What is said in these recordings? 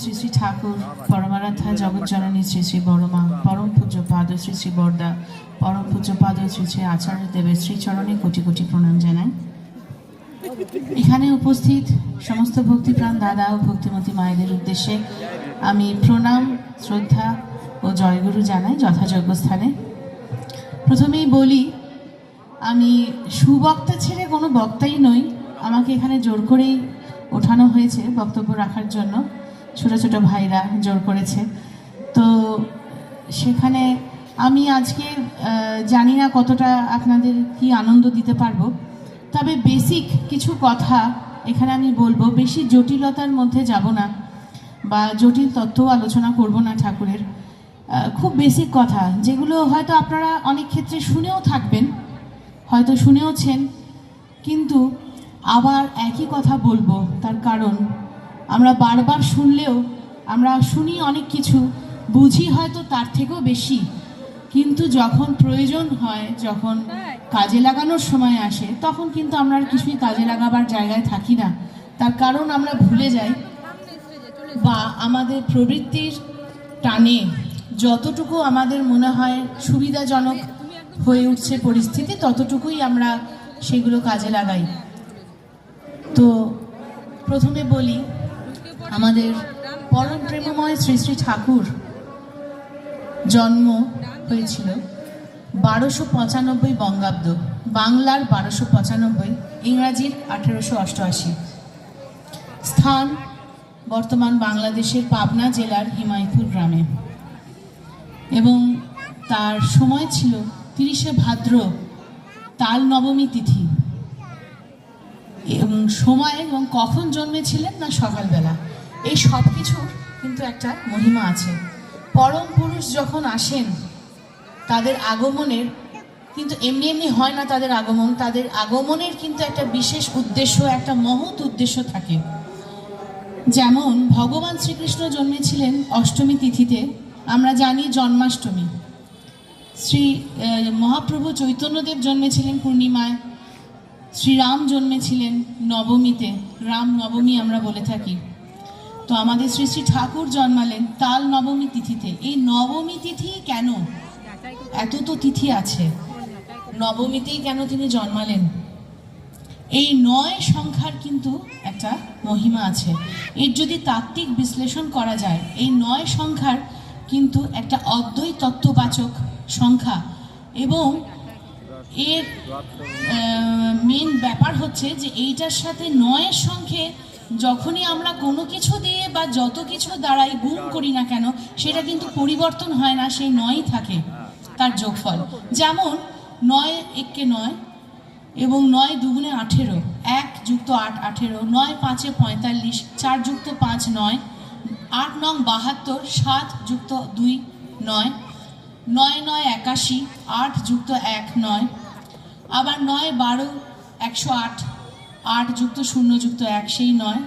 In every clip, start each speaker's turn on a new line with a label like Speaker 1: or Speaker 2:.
Speaker 1: শ্রী শ্রী ঠাকুর পরমারাধ্যা জগৎজননী শ্রী শ্রী বড়মা, পরম পূজ্য পাদ শ্রী শ্রী বরদা, পরম পূজ্য পাদ শ্রী শ্রী আচার্য দেবের শ্রীচরণে কোটি কোটি প্রণাম জানাই। এখানে উপস্থিত সমস্ত ভক্তিপ্রাণ দাদা ও ভক্তিমতী মায়েদের উদ্দেশ্যে আমি প্রণাম, শ্রদ্ধা ও জয়গুরু জানাই যথাযোগ্য স্থানে। প্রথমেই বলি, আমি সুবক্তা ছেড়ে কোনো বক্তাই নই, আমাকে এখানে জোর করেই ওঠানো হয়েছে বক্তব্য রাখার জন্য। ছোট ছোট ভাইরা জোর করেছে। তো সেখানে আমি আজকে জানি না কতটা আপনাদের কি আনন্দ দিতে পারব। তবে বেসিক কিছু কথা এখানে আমি বলব, বেশি জটিলতার মধ্যে যাব না বা জটিল তত্ত্ব আলোচনা করব না ঠাকুরের। খুব বেসিক কথা, যেগুলো হয়তো আপনারা অনেক ক্ষেত্রে শুনেও থাকবেন, হয়তো শুনেওছেন, কিন্তু আবার একই কথা বলব, তার কারণ আমরা বারবার শুনলেও আমরা শুনি অনেক কিছু বুঝি হয়তো তার থেকেও বেশি। কিন্তু যখন প্রয়োজন হয় যখন কাজে লাগানোর সময় আসে তখন কিন্তু আমরা আর কিছুই কাজে লাগাবার জায়গায় থাকি না। তার কারণ আমরা ভুলে যাই বা আমাদের প্রবৃত্তির টানে যতটুকু আমাদের মনে হয় সুবিধাজনক হয়ে উঠছে পরিস্থিতি ততটুকুই আমরা সেগুলো কাজে লাগাই। তো প্রথমে বলি আমাদের পরম প্রেমময় শ্রী শ্রী ঠাকুর জন্ম হয়েছিল বারোশো পঁচানব্বই বঙ্গাব্দ, বাংলার বারোশো পঁচানব্বই, ইংরাজির আঠেরোশো অষ্টআশি। স্থান বর্তমান বাংলাদেশের পাবনা জেলার হিমায়তপুর গ্রামে। এবং তার সময় ছিল তিরিশে ভাদ্র, তাল নবমী তিথি। এবং সময় এবং কখন জন্মেছিলেন না সকালবেলা? এই সব কিছুর কিন্তু একটা মহিমা আছে। পরম পুরুষ যখন আসেন, তাদের আগমনের কিন্তু এমনি এমনি হয় না তাদের আগমন, তাদের আগমনের কিন্তু একটা বিশেষ উদ্দেশ্য, একটা মহৎ উদ্দেশ্য থাকে। যেমন ভগবান শ্রীকৃষ্ণ জন্মেছিলেন অষ্টমী তিথিতে, আমরা জানি জন্মাষ্টমী। শ্রী মহাপ্রভু চৈতন্যদেব জন্মেছিলেন পূর্ণিমায়, শ্রীরাম জন্মেছিলেন নবমীতে, রাম নবমী আমরা বলে থাকি। তো আমাদের শ্রী শ্রী ঠাকুর জন্মালেন তাল নবমী তিথিতে। এই নবমী তিথি কেন? এত তো তিথি আছে। নবমীতেই কেন তিনি জন্মালেন? এই নয় সংখ্যার কিন্তু একটা মহিমা আছে। এর যদি তাত্ত্বিক বিশ্লেষণ করা যায়, এই নয় সংখ্যার কিন্তু একটা অদ্বৈ তত্ত্ববাচক সংখ্যা এবং এর মেন ব্যাপার হচ্ছে যে এইটার সাথে নয়ের সংখ্যে যখনই আমরা কোনো কিছু দিয়ে বা যত কিছু দ্বারাই গুণ করি না কেন, সেটা কিন্তু পরিবর্তন হয় না, সেই নয়ই থাকে তার যোগফল। যেমন নয় এককে নয় এবং নয় দুগুণে আঠেরো, এক যুক্ত আট আঠেরো, নয় পাঁচে পঁয়তাল্লিশ, চার যুক্ত পাঁচ নয়, আট নং বাহাত্তর, সাত যুক্ত দুই নয় নয় নয় একাশি, আট যুক্ত এক নয়, আবার নয় বারো একশো আট আট যুক্ত, শূন্য যুক্ত, এক সেই নয়।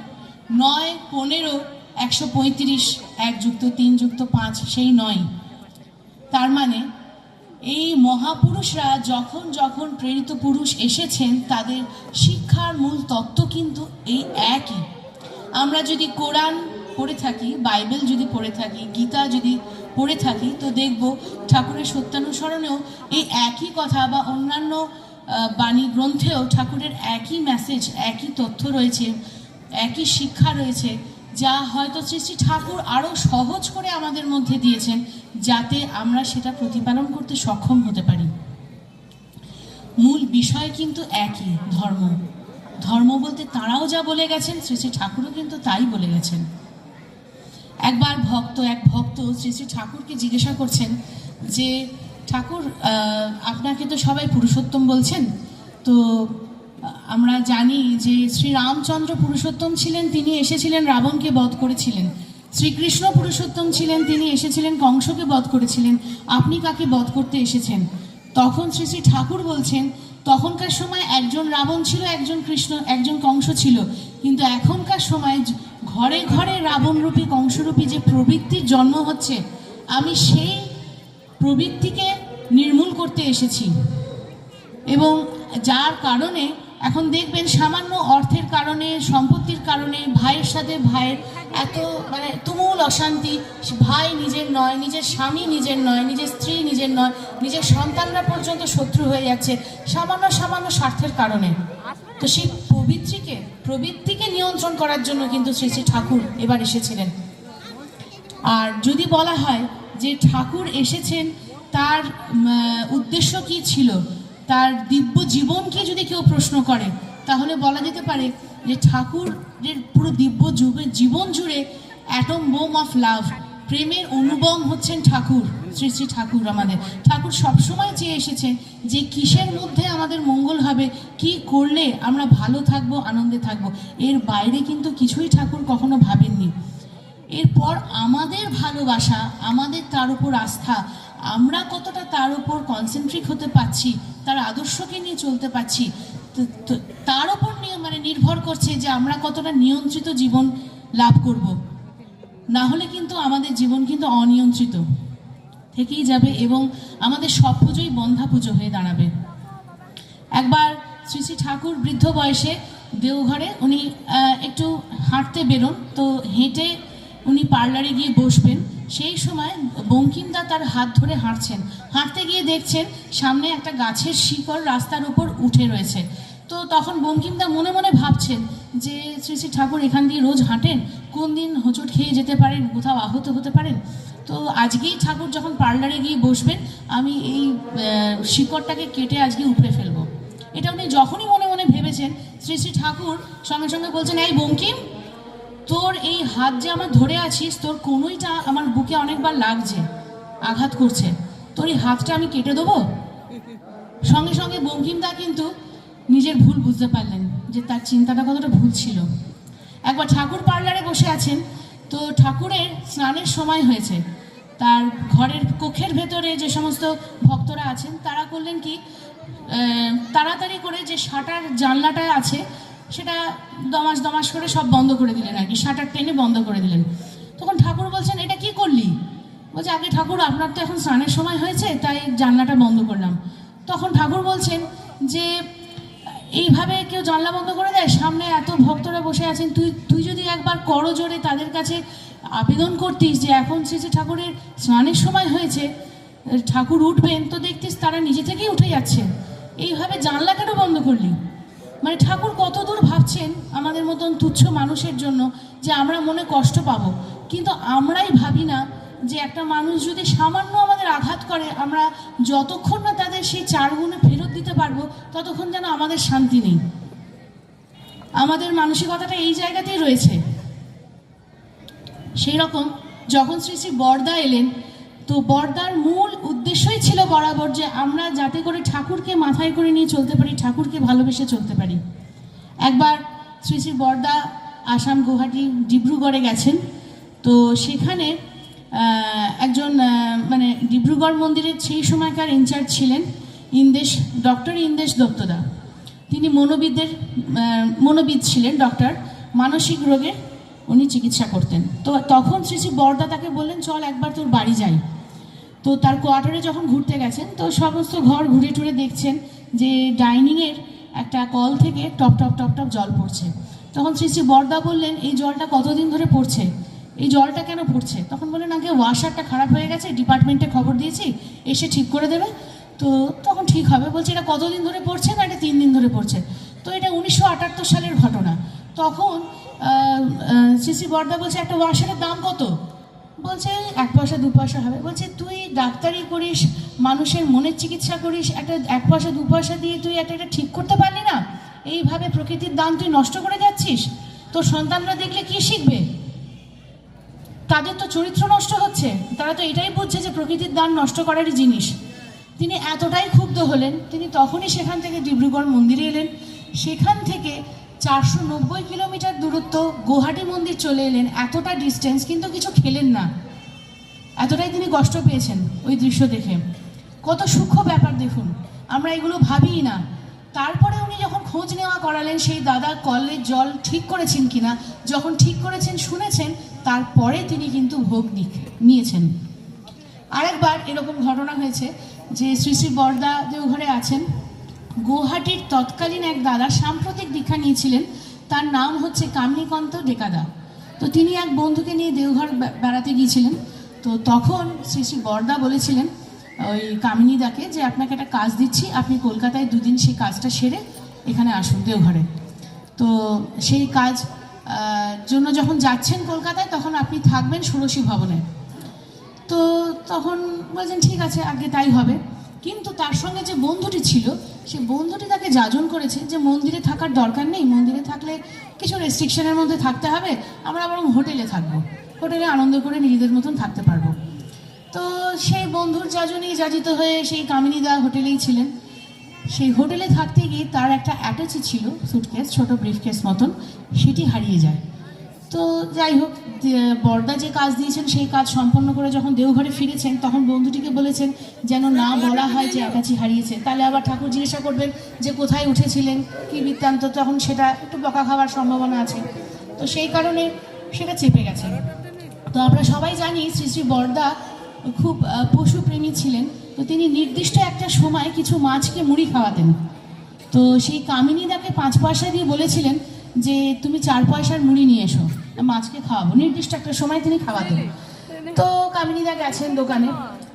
Speaker 1: নয়, পনেরো, একশো পঁয়ত্রিশ, এক যুক্ত, তিন যুক্ত, পাঁচ সেই নয়। তার মানে এই মহাপুরুষরা যখন যখন প্রেরিত পুরুষ এসেছেন, তাদের শিক্ষার মূল তত্ত্ব কিন্তু এই একই। আমরা যদি কোরআন পড়ে থাকি, বাইবেল যদি পড়ে থাকি, গীতা যদি পড়ে থাকি, তো দেখব ঠাকুরের সত্যানুসরণেও এই একই কথা বা অন্যান্য বাণী গ্রন্থেও ঠাকুরের একই মেসেজ একই তথ্য রয়েছে, একই শিক্ষা রয়েছে, যা হয়তো শ্রী ঠাকুর আরও সহজ করে আমাদের মধ্যে দিয়েছেন, যাতে আমরা সেটা প্রতিপালন করতে সক্ষম হতে পারি। মূল বিষয় কিন্তু একই, ধর্ম। ধর্ম বলতে তাঁরাও যা বলে গেছেন, শ্রী শ্রী ঠাকুরও কিন্তু তাই বলে গেছেন। একবার ভক্ত, এক ভক্ত শ্রী শ্রী ঠাকুরকে জিজ্ঞাসা করছেন যে ঠাকুর আপনাকে তো সবাই পুরুষোত্তম বলছেন। তো, আমরা জানি যে শ্রী রামচন্দ্র পুরুষোত্তম ছিলেন, তিনি এসেছিলেন রাবণকে বধ করেছিলেন। শ্রীকৃষ্ণ পুরুষোত্তম ছিলেন, তিনি এসেছিলেন কংসকে বধ করেছিলেন। আপনি কাকে বধ করতে এসেছেন? তখন শ্রী শ্রী ঠাকুর বলছেন, তখনকার সময় একজন রাবণ ছিল, একজন কৃষ্ণ, একজন কংস ছিল। কিন্তু এখনকার সময় ঘরে ঘরে রাবণরূপী, কংসরূপী যে প্রবৃত্তির জন্ম হচ্ছে, আমি সেই প্রবৃত্তিকে নির্মূল করতে এসেছি। এবং যার কারণে এখন দেখবেন সামান্য অর্থের কারণে, সম্পত্তির কারণে, ভাইয়ের সাথে ভাইয়ের এত মানে তুমুল অশান্তি, ভাই নিজের নয়, নিজের স্বামী নিজের নয়, নিজের স্ত্রী নিজের নয়, নিজের সন্তানরা পর্যন্ত শত্রু হয়ে যাচ্ছে সামান্য সামান্য স্বার্থের কারণে। তো সেই প্রবৃত্তিকে প্রবৃত্তিকে নিয়ন্ত্রণ করার জন্য কিন্তু শ্রী শ্রী ঠাকুর এবার এসেছিলেন। আর যদি বলা হয় যে ঠাকুর এসেছেন, তার উদ্দেশ্য কি ছিল? তার দিব্য জীবনকে যদি কেউ প্রশ্ন করে, তাহলে বলা যেতে পারে যে ঠাকুরের পুরো দিব্য যুগের জীবন জুড়ে অ্যাটম বোম অফ লাভ, প্রেমের অনুবম হচ্ছেন ঠাকুর, শ্রী শ্রী ঠাকুর আমাদের। ঠাকুর সবসময় চেয়ে এসেছেন, যে কিসের মধ্যে আমাদের মঙ্গল হবে, কি করলে আমরা ভালো থাকব, আনন্দে থাকব, এর বাইরে কিন্তু কিছুই ঠাকুর কখনো ভাবেননি। এরপর আমাদের ভালোবাসা, আমাদের তার উপর আস্থা, আমরা কতটা তার উপর কনসেন্ট্রিক হতে পারছি, তার আদর্শকে নিয়ে চলতে পারছি তার উপর মানে নির্ভর করছে যে আমরা কতটা নিয়ন্ত্রিত জীবন লাভ করব। না হলে কিন্তু আমাদের জীবন কিন্তু অনিয়ন্ত্রিত। থেকেই যাবে এবং আমাদের সব পুজোই বন্ধা পুজো হয়ে দাঁড়াবে। একবার শ্রী শ্রী ঠাকুর বৃদ্ধ বয়সে দেওঘরে উনি একটু হাঁটতে বেরোন, তো হেঁটে উনি পার্লারে গিয়ে বসবেন। সেই সময় বঙ্কিমদা তার হাত ধরে হাঁটছেন। হাঁটতে গিয়ে দেখছেন সামনে একটা গাছের শিকড় রাস্তার উপর উঠে রয়েছে। তো তখন বঙ্কিমদা মনে মনে ভাবছেন যে, শ্রী শ্রী ঠাকুর, এখান দিয়ে রোজ হাঁটেন? কোন দিন হোঁচট খেয়ে যেতে পারেন? কোথাও আহত হতে পারেন? তো আজকেই ঠাকুর যখন পার্লারে গিয়ে বসবেন, আমি এই শিকড়টাকে কেটে আজকে উপড়ে ফেলব। এটা উনি যখনই মনে মনে ভেবেছেন, শ্রী শ্রী ঠাকুর সঙ্গে সঙ্গে বলছেন, এই বঙ্কিম তোর এই হাত যে আমার ধরে আছিস, তোর কোনোইটা আমার বুকে অনেকবার লাগছে, আঘাত করছে। তোর এই হাতটা আমি কেটে দেবো? সঙ্গে সঙ্গে বঙ্কিমদা কিন্তু নিজের ভুল বুঝতে পারলেন, যে তার চিন্তাটা কতটা ভুল ছিল। একবার ঠাকুর পার্লারে বসে আছেন, তো ঠাকুরের স্নানের সময় হয়েছে। তার ঘরের কক্ষের ভেতরে যে সমস্ত ভক্তরা আছেন, তারা করলেন কি তাড়াতাড়ি করে যে শাটার জানলাটা আছে সেটা দমাস দমাস করে সব বন্ধ করে দিলেন আর কি। শাটার টেনে বন্ধ করে দিলেন। তখন ঠাকুর বলছেন, এটা কি করলি? বলছে, আগে ঠাকুর, আপনার তো এখন স্নানের সময় হয়েছে, তাই জানলাটা বন্ধ করলাম। তখন ঠাকুর বলছেন যে, এইভাবে কেউ জানলা বন্ধ করে দেয়? সামনে এত ভক্তরা বসে আছেন, তুই তুই যদি একবার করো জোরে তাদের কাছে আবেদন করতিস যে, এখন শ্রী শ্রী ঠাকুরের স্নানের সময় হয়েছে, ঠাকুর উঠবেন, তো দেখতিস তারা নিজে থেকেই উঠে যাচ্ছে। এইভাবে জানলা কেন বন্ধ করলি? মানে ঠাকুর কত দূর ভাবছেন আমাদের মতন তুচ্ছ মানুষের জন্য যে আমরা মনে কষ্ট পাবো। কিন্তু আমরাই ভাবি না যে একটা মানুষ যদি সামান্য আমাদের আঘাত করে, আমরা যতক্ষণ না তাদের সেই চার গুণে ফেরত দিতে পারব, ততক্ষণ যেন আমাদের শান্তি নেই। আমাদের মানসিকতাটা এই জায়গাতেই রয়েছে। সেই রকম যখন শ্রী শ্রী বর্দা এলেন তো বর্দার মূল উদ্দেশ্যই ছিল বরাবর যে আমরা যাতে করে ঠাকুরকে মাথায় করে নিয়ে চলতে পারি, ঠাকুরকে ভালোবেসে চলতে পারি। একবার শ্রী শ্রী বর্দা আসাম গুয়াহাটি ডিব্রুগড়ে গেছেন। তো সেখানে একজন মানে ডিব্রুগড় মন্দিরের সেই সময়কার ইনচার্জ ছিলেন ইন্দেশ ডক্টর ইন্দেশ দত্তদা। তিনি মনোবিদদের মনোবিদ ছিলেন ডক্টর মানসিক রোগে উনি চিকিৎসা করতেন। তো তখন শ্রী শ্রী বর্দা তাকে বললেন, চল একবার তোর বাড়ি যাই। তো তার কোয়ার্টারে যখন ঘুরতে গেছেন, তো সমস্ত ঘর ঘুরে টুরে দেখছেন যে ডাইনিংয়ের একটা কল থেকে টপ টপ টপ টপ জল পড়ছে। তখন শ্রী শ্রী বর্দা বললেন, এই জলটা কতদিন ধরে পড়ছে? এই জলটা কেন পড়ছে? তখন বললেন, আগে ওয়াশারটা খারাপ হয়ে গেছে, ডিপার্টমেন্টে খবর দিয়েছি, এসে ঠিক করে দেবে। তো তখন ঠিক হবে। বলছে, এটা কতদিন ধরে পড়ছে না এটা তিন দিন ধরে পড়ছে? তো এটা উনিশশো আটাত্তর সালের ঘটনা। তখন শ্রী শ্রী বর্দা বলছে, একটা ওয়াশারের দাম কত? বলছে, এক পয়সা, দু পয়সা হবে। বলছে, তুই ডাক্তারি করিস, মানুষের মনের চিকিৎসা করিস, একটা এক পয়সা, দু পয়সা দিয়ে তুই একটা এটা ঠিক করতে পারলি না? এইভাবে প্রকৃতির দান তুই নষ্ট করে যাচ্ছিস? তোর সন্তানরা দেখলে কি শিখবে? তাদের তো চরিত্র নষ্ট হচ্ছে। তারা তো এটাই বুঝছে যে প্রকৃতির দান নষ্ট করারই জিনিস। তিনি এতটাই ক্ষুব্ধ হলেন, তিনি তখনই সেখান থেকে ডিব্রুগড় মন্দিরে এলেন। সেখান থেকে চারশো নব্বই কিলোমিটার দূরত্ব গুয়াহাটি মন্দির চলে এলেন। এতটা ডিস্টেন্স কিন্তু কিছু খেলেন না। এতটাই তিনি কষ্ট পেয়েছেন ওই দৃশ্য দেখে। কত সূক্ষ্ম ব্যাপার দেখুন, আমরা এগুলো ভাবিই না। তারপরে উনি যখন খোঁজ নেওয়া করালেন, সেই দাদা কলের জল ঠিক করেছেন কিনা, যখন ঠিক করেছেন, শুনেছেন, তারপরে তিনি কিন্তু ভোগ নিয়েছেন। আরেকবার এরকম ঘটনা হয়েছে যে শ্রী শ্রী বর্দা দেওঘরে আছেন গুয়াহাটির তৎকালীন এক দাদা সাম্প্রতিক দীক্ষা নিয়েছিলেন। তার নাম হচ্ছে কামনিকান্ত ডেকাদা। তো তিনি এক বন্ধুকে নিয়ে দেওঘর বেড়াতে গিয়েছিলেন। তো তখন শ্রী শ্রী বরদা বলেছিলেন, ওই কামিনীদাকে যে, আপনাকে একটা কাজ দিচ্ছি, আপনি কলকাতায় দুদিন সেই কাজটা সেরে এখানে আসুন দেওঘরে। তো সেই কাজ জন্য যখন যাচ্ছেন কলকাতায়, তখন আপনি থাকবেন ষোড়শী ভবনে। তো তখন বলছেন, ঠিক আছে, আগে তাই হবে। কিন্তু তার সঙ্গে যে বন্ধুটি ছিল, সে বন্ধুটি তাকে যাজন করেছে যে মন্দিরে থাকার দরকার নেই। মন্দিরে থাকলে কিছু রেস্ট্রিকশনের মধ্যে থাকতে হবে। আমরা বরং হোটেলে থাকব। হোটেলে আনন্দ করে নিজেদের মতন থাকতে পারব। তো সেই বন্ধুর যাজনেই যাজিত হয়ে সেই কামিনীদা হোটেলেই ছিলেন। সেই হোটেলে থাকতে গিয়ে তার একটা অ্যাটাচি ছিল সুটকেস ছোট ব্রিফকেস মতন, সেটি হারিয়ে যায়। তো যাই হোক বরদা যে কাজ দিয়েছেন, সেই কাজ সম্পন্ন করে যখন দেওঘরে ফিরেছেন, তখন বন্ধুটিকে বলেছেন যেন না বলা হয় যে অ্যাটাচি হারিয়েছে। তাহলে আবার ঠাকুর জিজ্ঞাসা করবেন যে কোথায় উঠেছিলেন, কি বৃত্তান্ত, তখন সেটা একটু বকা খাওয়ার সম্ভাবনা আছে। তো সেই কারণে সেটা চেপে গেছে। তো আমরা সবাই জানি শ্রী শ্রী বরদা খুব পশুপ্রেমী ছিলেন। তো তিনি নির্দিষ্ট একটা সময় কিছু মাছকে মুড়ি খাওয়াতেন। তো সেই কামিনী কামিনীদাকে পাঁচ পয়সা দিয়ে বলেছিলেন যে, তুমি চার পয়সার মুড়ি নিয়ে এসো। মাছকে খাওয়াবো। নির্দিষ্ট একটা সময় তিনি খাওয়াতেন। তো কামিনীদা গেছেন দোকানে।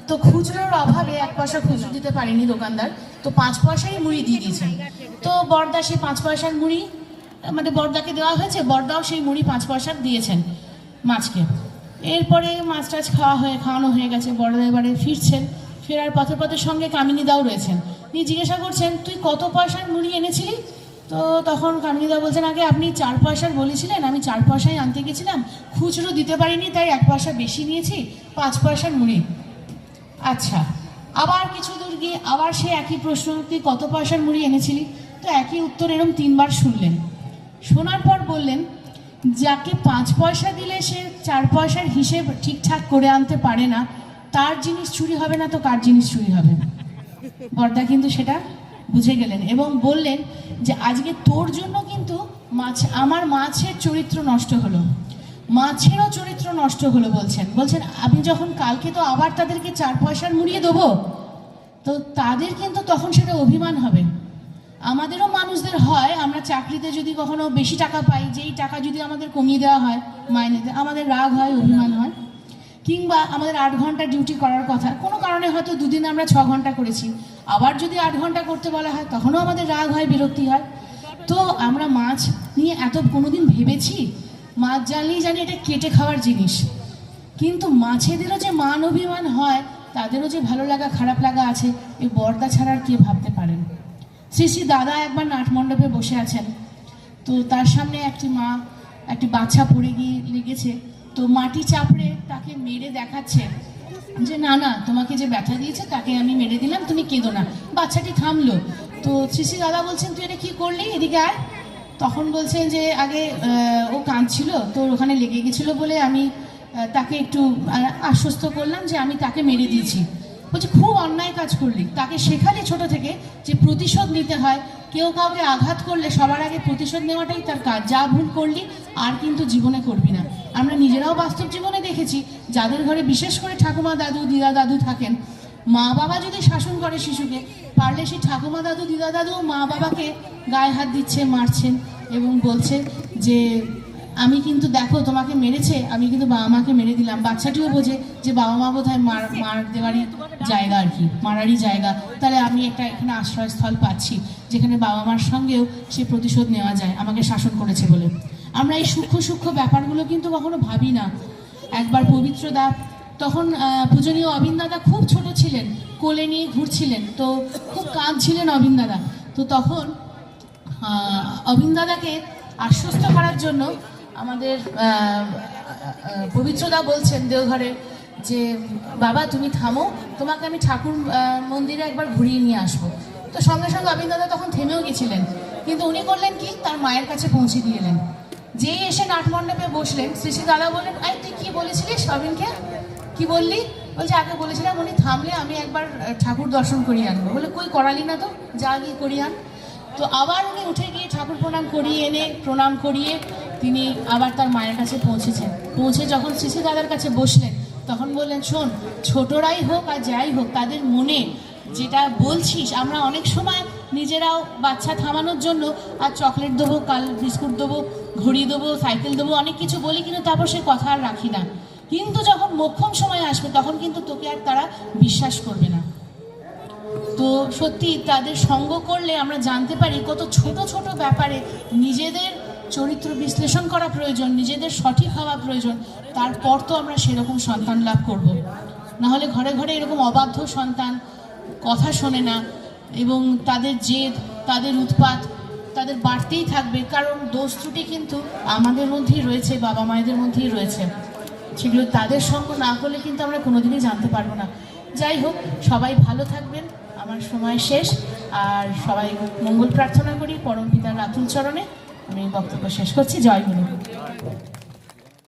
Speaker 1: তো খুচরোর অভাবে এক পয়সা খুচরো দিতে পারেনি দোকানদার। তো পাঁচ পয়সাই মুড়ি দিয়ে দিয়েছেন। তো বরদা সেই পাঁচ পয়সার মুড়ি মানে বরদাকে দেওয়া হয়েছে, বরদাও সেই মুড়ি পাঁচ পয়সার দিয়েছেন মাছকে। এরপরে মাছ টাছ খাওয়া হয়ে, খাওয়ানো হয়ে গেছে। বড়দা এবারে ফিরছেন। ফেরার পথে পথের সঙ্গে কামিনীদাও রয়েছেন। তিনি জিজ্ঞাসা করছেন, তুই কত পয়সার মুড়ি এনেছিলি? তো তখন কামিনীদা বলছেন, আগে আপনি চার পয়সার বলেছিলেন, আমি চার পয়সায় আনতে গেছিলাম। খুচরো দিতে পারিনি, তাই এক পয়সা বেশি নিয়েছি, পাঁচ পয়সার মুড়ি আচ্ছা আবার কিছু দূর গিয়ে আবার সে একই প্রশ্ন, তুই কত পয়সার মুড়ি এনেছিলি? তো একই উত্তর এরম তিনবার শুনলেন। শোনার পর বললেন, যাকে পাঁচ পয়সা দিলে সে চার পয়সার হিসেব ঠিকঠাক করে আনতে পারে না, তার জিনিস চুরি হবে না, তো কার জিনিস চুরি হবে? না বর্দা কিন্তু সেটা বুঝে গেলেন এবং বললেন যে আজকে তোর জন্য কিন্তু মাছ, আমার মাছের চরিত্র নষ্ট হলো। মাছেরও চরিত্র নষ্ট হলো বলছেন। বলছেন, আমি যখন কালকে তো আবার তাদেরকে চার পয়সার মুড়িয়ে দেবো, তো তাদের কিন্তু তখন সেটা অভিমান হবে। আমাদেরও মানুষদের হয়, আমরা চাকরিতে যদি কখনো বেশি টাকা পাই, যেই টাকা যদি আমাদের কমিয়ে দেওয়া হয়, মাইনেতে, আমাদের রাগ হয়, অভিমান হয়। কিংবা আমাদের আট ঘণ্টা ডিউটি করার কথা, কোনো কারণে হয়তো দুদিন আমরা ছ ঘণ্টা করেছি। আবার যদি আট ঘণ্টা করতে বলা হয়, তখনও আমাদের রাগ হয়, বিরক্তি হয়। তো আমরা মাছ নিয়ে এত কোনোদিন ভেবেছি? মাছ জানলেই জানি এটা কেটে খাওয়ার জিনিস। কিন্তু মাছেদেরও যে মান অভিমান হয়, তাদেরও যে ভালো লাগা, খারাপ লাগা আছে এই বর্দা ছাড়া আর কে ভাবতে পারেন শ্রী শ্রী দাদা একবার নাটমণ্ডপে বসে আছেন। তো তার সামনে একটি মা, একটি বাচ্চা পড়ে গিয়ে লেগেছে। তো মাটি চাপড়ে তাকে মেরে দেখাচ্ছে। যে না না, তোমাকে যে ব্যথা দিয়েছে তাকে আমি মেরে দিলাম, তুমি কেঁদো না। বাচ্চাটি থামলো। তো শ্রী দাদা বলছেন, তুই এটা কি করলি? এদিকে আয়। তখন বলছেন যে, আগে ও কাঁদছিল তো ওখানে লেগে গেছিল বলে আমি তাকে একটু আশ্বস্ত করলাম যে আমি তাকে মেরে দিয়েছি। বলছে, খুব অন্যায় কাজ করলি। তাকে শেখালি ছোট থেকে যে প্রতিশোধ নিতে হয়। কেউ কাউকে আঘাত করলে সবার আগে প্রতিশোধ নেওয়াটাই তার কাজ। যা ভুল করলি, আর কিন্তু জীবনে করবি না। আমরা নিজেরাও বাস্তব জীবনে দেখেছি, যাদের ঘরে বিশেষ করে ঠাকুমা দাদু, দিদা দাদু থাকেন, মা বাবা যদি শাসন করে শিশুকে, পারলে সেই ঠাকুমা দাদু, দিদা দাদু মা বাবাকে গায়ে হাত দিচ্ছে, মারছেন এবং বলছে যে আমি কিন্তু দেখো তোমাকে মেরেছে, আমি কিন্তু বাবা মাকে মেরে দিলাম। বাচ্চাটিও বোঝে যে বাবা মা বোধ হয় মার মার দেওয়ারই জায়গা আর কি, মারারই জায়গা। তাহলে আমি একটা এখানে আশ্রয়স্থল পাচ্ছি, যেখানে বাবা মার সঙ্গেও সে প্রতিশোধ নেওয়া যায়, আমাকে শাসন করেছে বলে। আমরা এই সূক্ষ্ম সূক্ষ্ম ব্যাপারগুলো কিন্তু কখনো ভাবি না। একবার পবিত্র দা, তখন পূজনীয় অবিন দাদা খুব ছোট ছিলেন, কোলে নিয়ে ঘুরছিলেন, তো খুব কাঁদছিলেন অবিন দাদা তো তখন অবিন দাদাকে আশ্বস্ত করার জন্য আমাদের পবিত্রদা বলছেন দেওঘরে যে, বাবা, তুমি থামো, তোমাকে আমি ঠাকুর মন্দিরে একবার ঘুরিয়ে নিয়ে আসব। তো সঙ্গে সঙ্গে অবিন দাদা তখন থেমেও গেছিলেন। কিন্তু উনি করলেন কি, তার মায়ের কাছে পৌঁছে দিয়ে এলেন। যেই এসে নাটমণ্ডপে বসলেন, শ্রী শ্রী দাদা বললেন, আই, তুই কী বলেছিলিস অবিনকে কি বললি? বলছে, আগে বলেছিলাম উনি থামলে আমি একবার ঠাকুর দর্শন করিয়ে আনব। বলে, কই করালি না তো, যা গিয়ে করিয়ে আন। তো আবার উনি উঠে গিয়ে ঠাকুর প্রণাম করিয়ে এনে, প্রণাম করিয়ে তিনি আবার তার মায়ের কাছে পৌঁছেছেন। পৌঁছে যখন শ্রী দাদার কাছে বসলেন, তখন বললেন, শোন, ছোটরাই হোক আর যাই হোক, তাদের মনে যেটা বলছিস, আমরা অনেক সময় নিজেরাও বাচ্চা থামানোর জন্য আর চকলেট দেবো, কাল বিস্কুট দেবো, ঘড়ি দেবো, সাইকেল দেবো, অনেক কিছু বলি, কিন্তু তারপর সে কথা আর রাখি না। কিন্তু যখন মোক্ষম সময় আসবে, তখন কিন্তু তোকে আর তারা বিশ্বাস করবে না। তো সত্যি তাদের সঙ্গ করলে আমরা জানতে পারি কত ছোট ছোট ব্যাপারে নিজেদের চরিত্র বিশ্লেষণ করা প্রয়োজন, নিজেদের সঠিক হওয়া প্রয়োজন, তারপর তো আমরা সেরকম সন্তান লাভ করব। নাহলে ঘরে ঘরে এরকম অবাধ্য সন্তান কথা শোনে না এবং তাদের জেদ, তাদের উৎপাত তাদের বাড়তেই থাকবে। কারণ দোষ ত্রুটি কিন্তু আমাদের মধ্যেই রয়েছে, বাবা মায়েদের মধ্যেই রয়েছে। সেগুলো তাদের সঙ্গ না হলে কিন্তু আমরা কোনোদিনই জানতে পারব না। যাই হোক, সবাই ভালো থাকবেন। আমার সময় শেষ। আর সবাই মঙ্গল প্রার্থনা করি, পরম পিতার রাতুল চরণে। আমি বক্তব্য শেষ করছি। জয় গুরু